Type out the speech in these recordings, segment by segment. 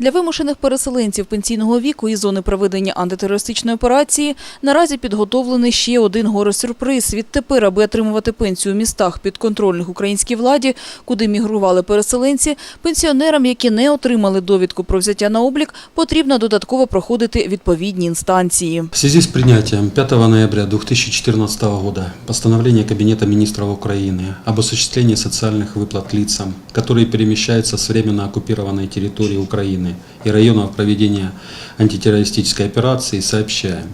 Для вимушених переселенців пенсійного віку і зони проведення антитерористичної операції наразі підготовлений ще один горе-сюрприз. Відтепер, аби отримувати пенсію у містах підконтрольних українській владі, куди мігрували переселенці, пенсіонерам, які не отримали довідку про взяття на облік, потрібно додатково проходити відповідні інстанції. В связи с принятием 5 ноября 2014 года постановления Кабинета министров Украины об осуществлении социальных выплат лицам, которые перемещаются с временно оккупированной территории Украины и районов проведения антитеррористической операции, сообщаем,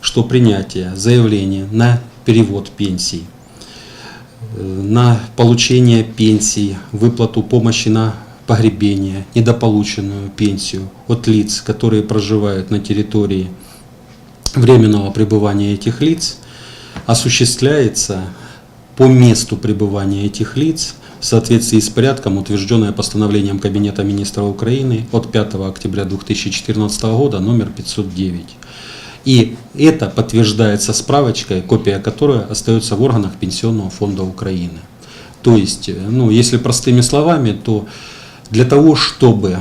что принятие заявления на перевод пенсий, э, на получение пенсий, выплату помощи на погребение, недополученную пенсию от лиц, которые проживают на территории временного пребывания этих лиц осуществляется по месту пребывания этих лиц в соответствии с порядком, утвержденное постановлением Кабинета министров Украины от 5 октября 2014 года номер 509. И это подтверждается справочкой, копия которой остается в органах Пенсионного фонда Украины. То есть, э, ну, если простыми словами, то для того, чтобы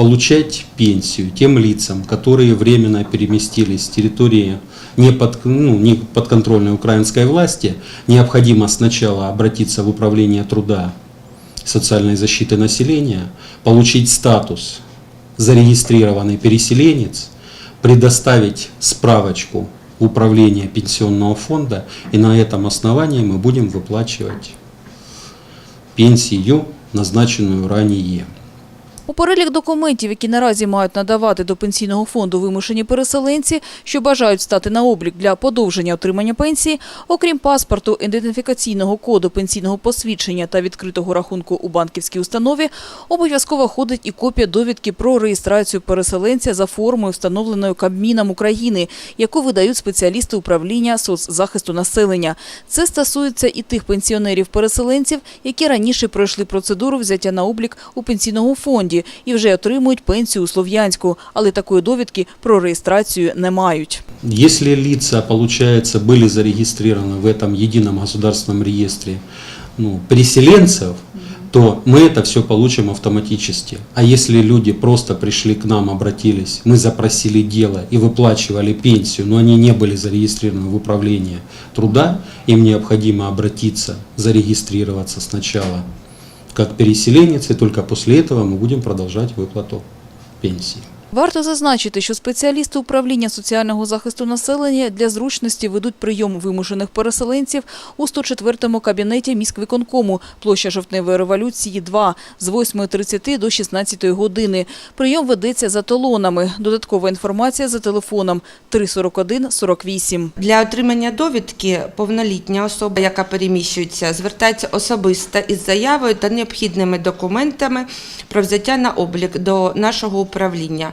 получать пенсию тем лицам, которые временно переместились с территории не, под, ну, не подконтрольной украинской власти, необходимо сначала обратиться в Управление труда социальной защиты населения, получить статус зарегистрированный переселенец, предоставить справочку в Управление пенсионного фонда, и на этом основании мы будем выплачивать пенсию, назначенную ранее. У перелік документів, які наразі мають надавати до пенсійного фонду вимушені переселенці, що бажають стати на облік для подовження отримання пенсії, окрім паспорту, ідентифікаційного коду пенсійного посвідчення та відкритого рахунку у банківській установі, обов'язково ходить і копія довідки про реєстрацію переселенця за формою, встановленою Кабміном України, яку видають спеціалісти управління соцзахисту населення. Це стосується і тих пенсіонерів-переселенців, які раніше пройшли процедуру взяття на облік у пенсійному фонді і вже отримують пенсію у Слов'янську, але такої довідки про реєстрацію не мають. Если лица, получается, были зарегистрированы в этом едином государственном реестре ну, переселенцев, то мы это все получим автоматически. А если люди просто пришли к нам, обратились, мы запросили дело и выплачивали пенсию, но они не были зарегистрированы в управлении труда, им необходимо обратиться, зарегистрироваться сначала как переселенец, и только после этого мы будем продолжать выплату пенсии. Варто зазначити, що спеціалісти управління соціального захисту населення для зручності ведуть прийом вимушених переселенців у 104-му кабінеті міськвиконкому площа Жовтневої революції 2 з 8.30 до 16 години. Прийом ведеться за талонами. Додаткова інформація за телефоном 341 48. Для отримання довідки повнолітня особа, яка переміщується, звертається особисто із заявою та необхідними документами про взяття на облік до нашого управління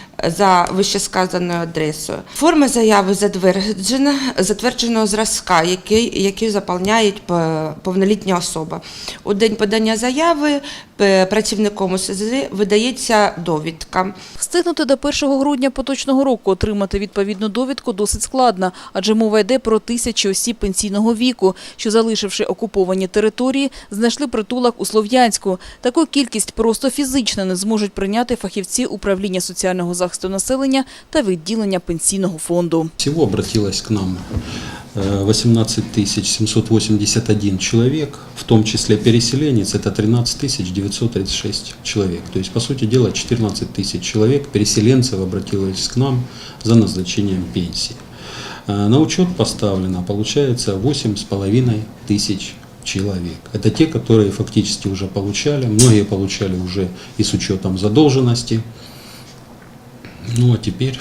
за вищесказаною адресою. Форма заяви затверджена затвердженого зразка, який, який заповняє повнолітня особа. У день подання заяви працівником ОСЗ видається довідка. Встигнути до 1 грудня поточного року отримати відповідну довідку досить складно, адже мова йде про тисячі осіб пенсійного віку, що, залишивши окуповані території, знайшли притулок у Слов'янську. Таку кількість просто фізично не зможуть прийняти фахівці управління соціального захисту населення та відділення пенсійного фонду. Всего обратилось к нам э, 18 781 человек, в том числе переселенец, это 13 936 человек. То есть, по сути дела, 14 тысяч человек, переселенцев, обратилось к нам за назначением пенсии. Э, На учет поставлено, получается, 8,5 тысяч человек. Это те, которые фактически уже получали, многие получали уже и с учетом задолженности. Ну а теперь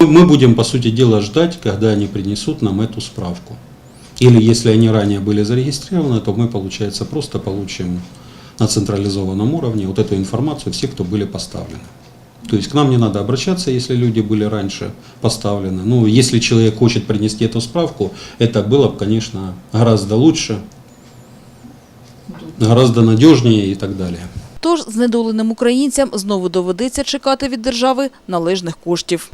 мы будем, по сути дела, ждать, когда они принесут нам эту справку. Или если они ранее были зарегистрированы, то мы, получается, просто получим на централизованном уровне вот эту информацию, все, кто были поставлены. То есть к нам не надо обращаться, если люди были раньше поставлены. Ну, если человек хочет принести эту справку, это было бы, конечно, гораздо лучше, гораздо надежнее и так далее. Тож знедоленим українцям знову доведеться чекати від держави належних коштів.